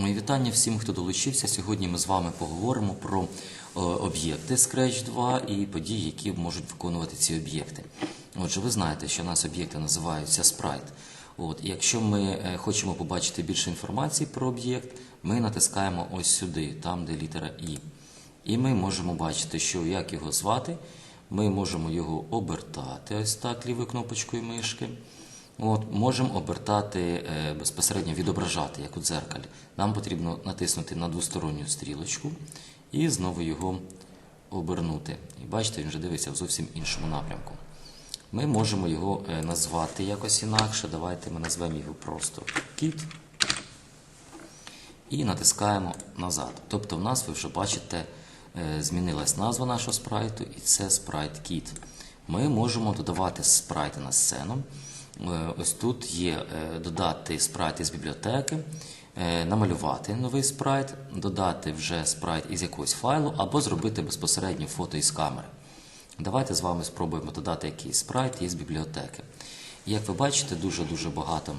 Мої вітання всім, хто долучився. Сьогодні ми з вами поговоримо про е, об'єкти Scratch 2 і події, які можуть виконувати ці об'єкти. Отже, ви знаєте, що у нас об'єкти називаються спрайт. От, якщо ми е, хочемо побачити більше інформації про об'єкт, ми натискаємо ось сюди, там де літера І. І ми можемо бачити, що як його звати, ми можемо його обертати ось так лівою кнопочкою мишки. От, можемо обертати е, безпосередньо відображати, як у дзеркалі. Нам потрібно натиснути на двосторонню стрілочку і знову його обернути. І бачите, він вже дивиться в зовсім іншому напрямку. Ми можемо його е, назвати якось інакше. Давайте ми назвемо його просто кіт. І натискаємо назад. Тобто, в нас ви вже бачите, е, змінилась назва нашого спрайту, і це спрайт кіт. Ми можемо додавати спрайти на сцену. Е, Ось тут є е, додати спрайт із бібліотеки, е, намалювати новий спрайт, додати вже спрайт із якогось файлу або зробити безпосередньо фото із камери. Давайте з вами спробуємо додати якийсь спрайт із бібліотеки. Як ви бачите, дуже-дуже багато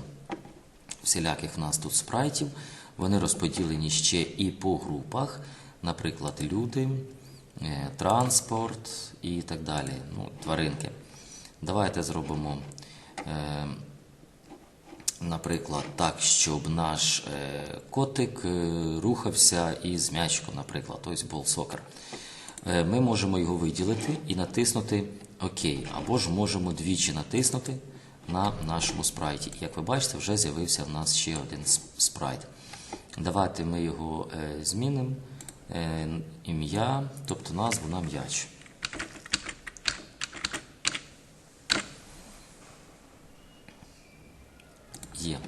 всіляких в нас тут спрайтів. Вони розподілені ще і по групах, наприклад, люди, транспорт і так далі, ну, тваринки. Давайте зробимо, наприклад, так, щоб наш е, котик е, рухався із м'ячком, наприклад, ось болсокер. Е, Ми можемо його виділити і натиснути ОК, або ж можемо двічі натиснути на нашому спрайті. Як ви бачите, вже з'явився в нас ще один спрайт. Давайте ми його змінимо. Ім'я, тобто назву на м'яч. Є.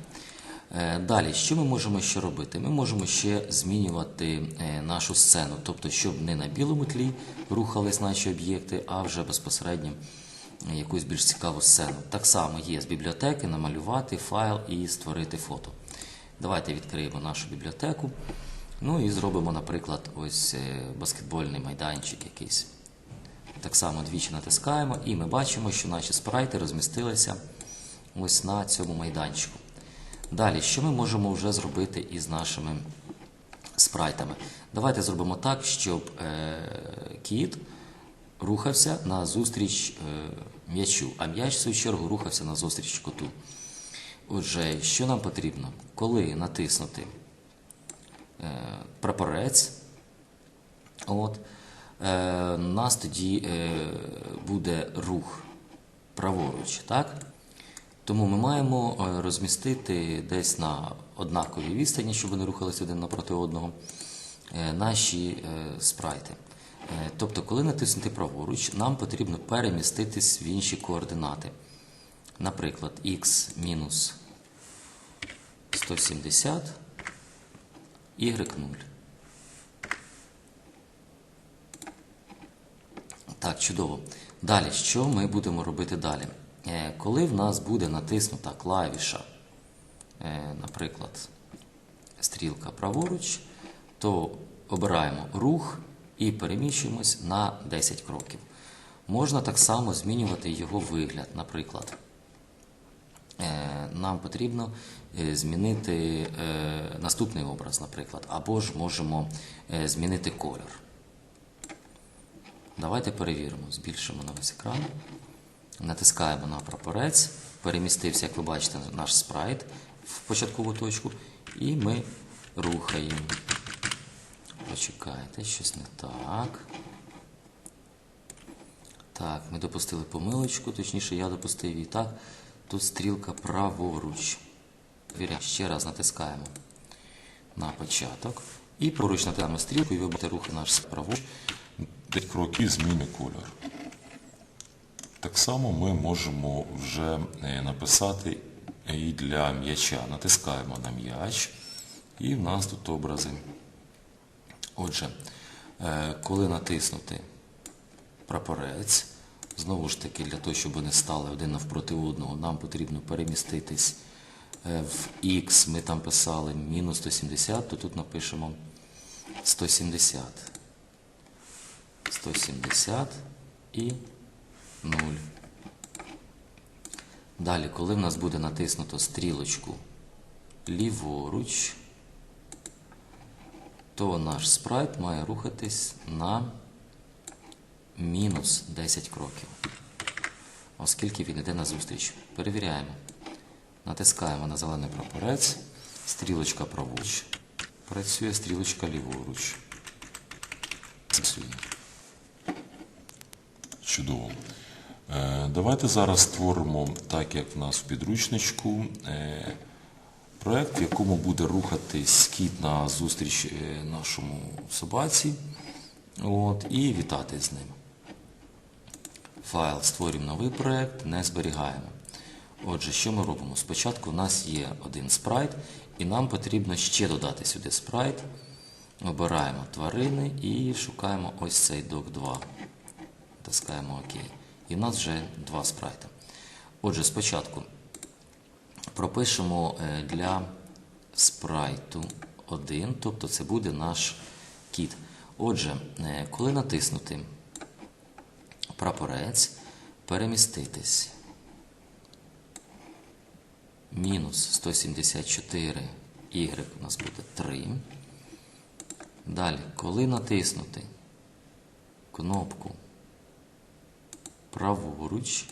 Е, Далі, що ми можемо ще робити? Ми можемо ще змінювати е, нашу сцену, тобто, щоб не на білому тлі рухались наші об'єкти, а вже безпосередньо якусь більш цікаву сцену. Так само є з бібліотеки намалювати файл і створити фото. Давайте відкриємо нашу бібліотеку. Ну і зробимо, наприклад, ось е, баскетбольний майданчик якийсь. Так само двічі натискаємо, і ми бачимо, що наші спрайти розмістилися ось на цьому майданчику. Далі, що ми можемо вже зробити із нашими спрайтами? Давайте зробимо так, щоб е, кіт рухався на зустріч е, м'ячу, а м'яч, в свою чергу, рухався на зустріч коту. Отже, що нам потрібно? Коли натиснути е, прапорець, от, е, нас тоді е, буде рух праворуч, так? Тому ми маємо е, розмістити десь на однаковій відстані, щоб вони рухалися один напроти одного, е, наші е, спрайти. Тобто, коли натиснути праворуч, нам потрібно переміститись в інші координати. Наприклад, x мінус 170, y 0. Так, чудово. Далі, що ми будемо робити далі? Е, Коли в нас буде натиснута клавіша, е, наприклад, стрілка праворуч, то обираємо рух і переміщуємось на 10 кроків. Можна так само змінювати його вигляд. Наприклад, е, нам потрібно змінити наступний образ, наприклад, або ж можемо змінити колір. Давайте перевіримо. Збільшимо на весь екран. Натискаємо на прапорець. Перемістився, як ви бачите, наш спрайт в початкову точку. І ми рухаємо. Почекайте, щось не так. Так, ми допустили помилочку, точніше, я допустив її так. Тут стрілка праворуч. Ще раз натискаємо на початок. І поруч натискаємо стрілку і ви будете рухати наш праворуч. 5 кроків зміни кольор. Так само ми можемо вже е, написати і для м'яча. Натискаємо на м'яч, і в нас тут образи. Отже, е, коли натиснути прапорець, знову ж таки, для того, щоб вони стали один навпроти одного, нам потрібно переміститись е, в X, ми там писали мінус 170, то тут напишемо 170. 170 і 0. Далі, коли в нас буде натиснуто стрілочку ліворуч, то наш спрайт має рухатись на мінус 10 кроків, оскільки він йде на зустріч. Перевіряємо. Натискаємо на зелений прапорець, стрілочка праворуч, працює стрілочка ліворуч. Чудово. Е, Давайте зараз створимо, так як в нас в підручничку, е, проект, в якому буде рухатись кіт на зустріч е, нашому собаці от, і вітати з ним. Файл створюємо новий проект, не зберігаємо. Отже, що ми робимо? Спочатку у нас є один спрайт, і нам потрібно ще додати сюди спрайт. Обираємо тварини і шукаємо ось цей док 2. Тискаємо ОК. І в нас вже два спрайти. Отже, спочатку пропишемо е, для спрайту 1, тобто це буде наш кіт. Отже, е, коли натиснути прапорець, переміститись. Мінус 174 y у нас буде 3. Далі, коли натиснути кнопку праворуч,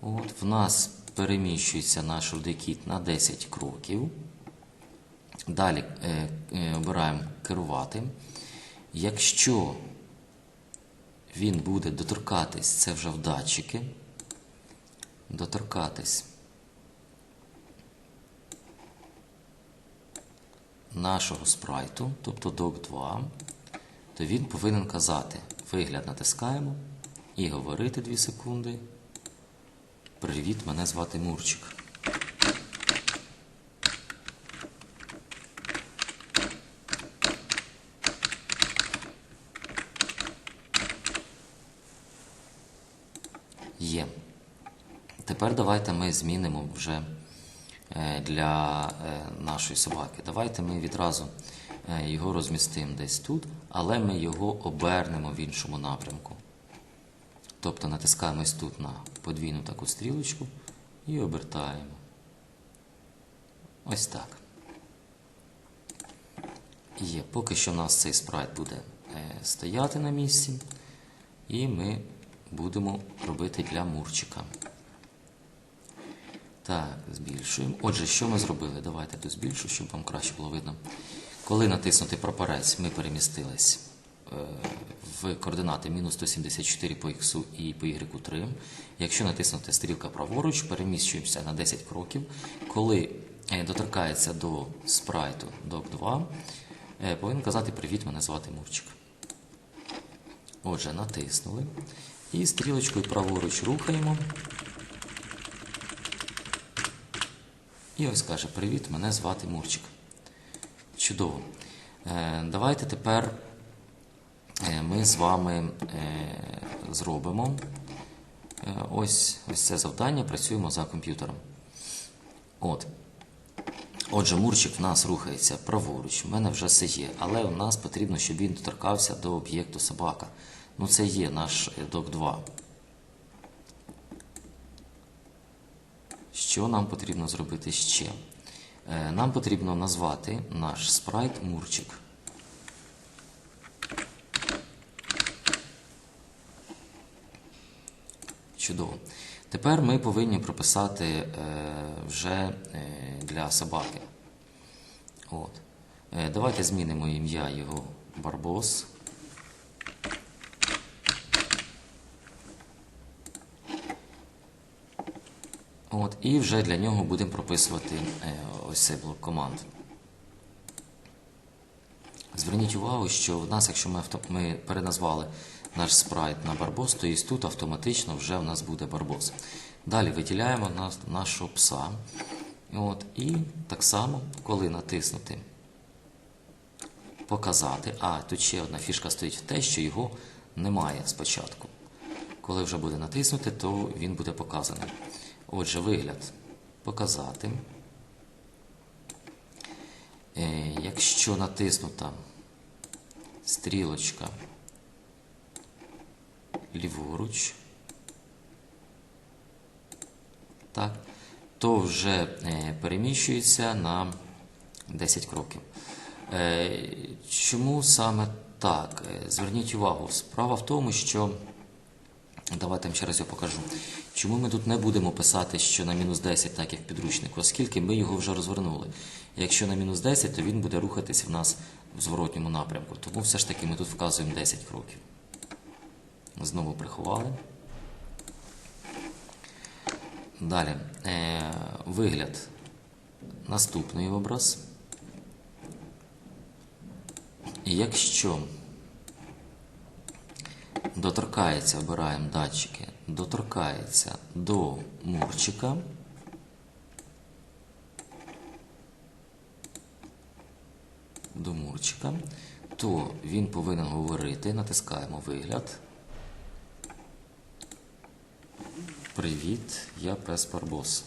от, в нас переміщується наш рудикіт на 10 кроків. Далі е, е, обираємо керувати. Якщо він буде доторкатись, це вже в датчики, доторкатись нашого спрайту, тобто док 2, то він повинен казати вигляд натискаємо і говорити 2 секунди. Привіт, мене звати Мурчик. Є. Тепер давайте ми змінимо вже е, для е, нашої собаки. Давайте ми відразу е, його розмістимо десь тут, але ми його обернемо в іншому напрямку. Тобто натискаємо ось тут на подвійну таку стрілочку і обертаємо. Ось так. Є. Поки що у нас цей спрайт буде е, стояти на місці, і ми будемо робити для мурчика. Так, збільшуємо. Отже, що ми зробили? Давайте тут збільшу, щоб вам краще було видно. Коли натиснути прапорець, ми перемістились в координати мінус 174 по x і по y 3. Якщо натиснути стрілка праворуч, переміщуємося на 10 кроків. Коли е, доторкається до спрайту док 2, е, повинен казати Привіт, мене звати Мурчик. Отже, натиснули. І стрілочкою праворуч рухаємо. І ось каже: Привіт, мене звати Мурчик. Чудово. Е, давайте тепер ми з вами е, зробимо е, ось, ось це завдання, працюємо за комп'ютером. От. Отже, Мурчик в нас рухається праворуч, в мене вже все є, але у нас потрібно, щоб він доторкався до об'єкту собака. Ну, це є наш е, док 2. Що нам потрібно зробити ще? Нам потрібно назвати наш спрайт Мурчик. Чудово. Тепер ми повинні прописати е, вже е, для собаки. От. Е, давайте змінимо ім'я його Барбос. От, і вже для нього будемо прописувати ось цей блок команд. Зверніть увагу, що в нас, якщо ми переназвали наш спрайт на барбос, то і тут автоматично вже в нас буде барбос. Далі виділяємо нашого пса. От, і так само, коли натиснути показати, а тут ще одна фішка стоїть в те, що його немає спочатку. Коли вже буде натиснути, то він буде показаний. Отже, вигляд показати. Е, якщо натиснута стрілочка ліворуч, так, то вже е, переміщується на 10 кроків. Е, Чому саме так? Е, Зверніть увагу, справа в тому, що давайте вам ще раз його покажу. Чому ми тут не будемо писати, що на мінус 10, так як в підручнику, оскільки ми його вже розвернули. Якщо на мінус 10, то він буде рухатися в нас в зворотньому напрямку. Тому все ж таки ми тут вказуємо 10 кроків. Знову приховали. Далі. Е, вигляд. Наступний образ. Якщо доторкається, обираємо датчики, доторкається до мурчика, до мурчика, то він повинен говорити, натискаємо вигляд. Привіт, я пес Барбос.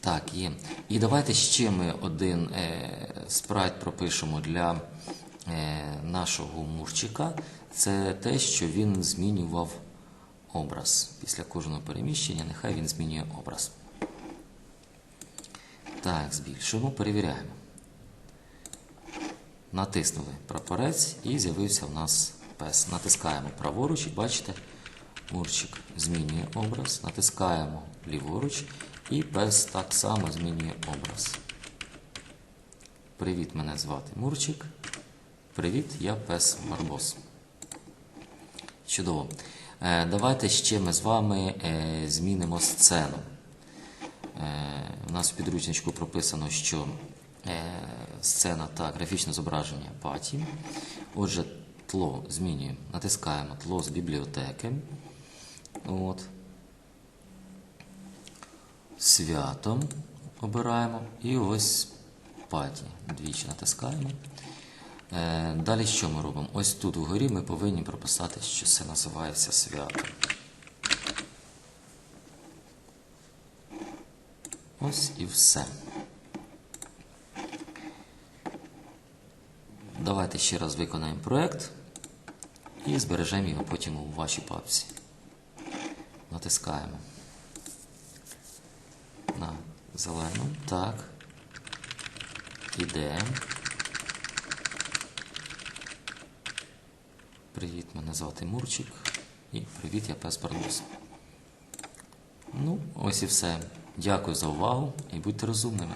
Так, є. І давайте ще ми один е, спрайт пропишемо для е, нашого мурчика. Це те, що він змінював образ. Після кожного переміщення нехай він змінює образ. Так, збільшуємо, перевіряємо. Натиснули прапорець і з'явився в нас пес. Натискаємо праворуч і бачите, мурчик змінює образ. Натискаємо ліворуч і пес так само змінює образ. Привіт, мене звати Мурчик. Привіт, я пес Барбос. Чудово. Е, давайте ще ми з вами е, змінимо сцену. Е, У нас в підручничку прописано, що е, сцена та графічне зображення паті. Отже, тло змінюємо. Натискаємо тло з бібліотеки. От. Свято обираємо. І ось паті. Двічі натискаємо. Е, Далі що ми робимо? Ось тут вгорі ми повинні прописати, що це називається свято. Ось і все. Давайте ще раз виконаємо проєкт і збережемо його потім у вашій папці. Натискаємо на зелену. Так. Іде. Привіт, мене звати Мурчик. І привіт, я пес Барбос. Ну, ось і все. Дякую за увагу і будьте розумними.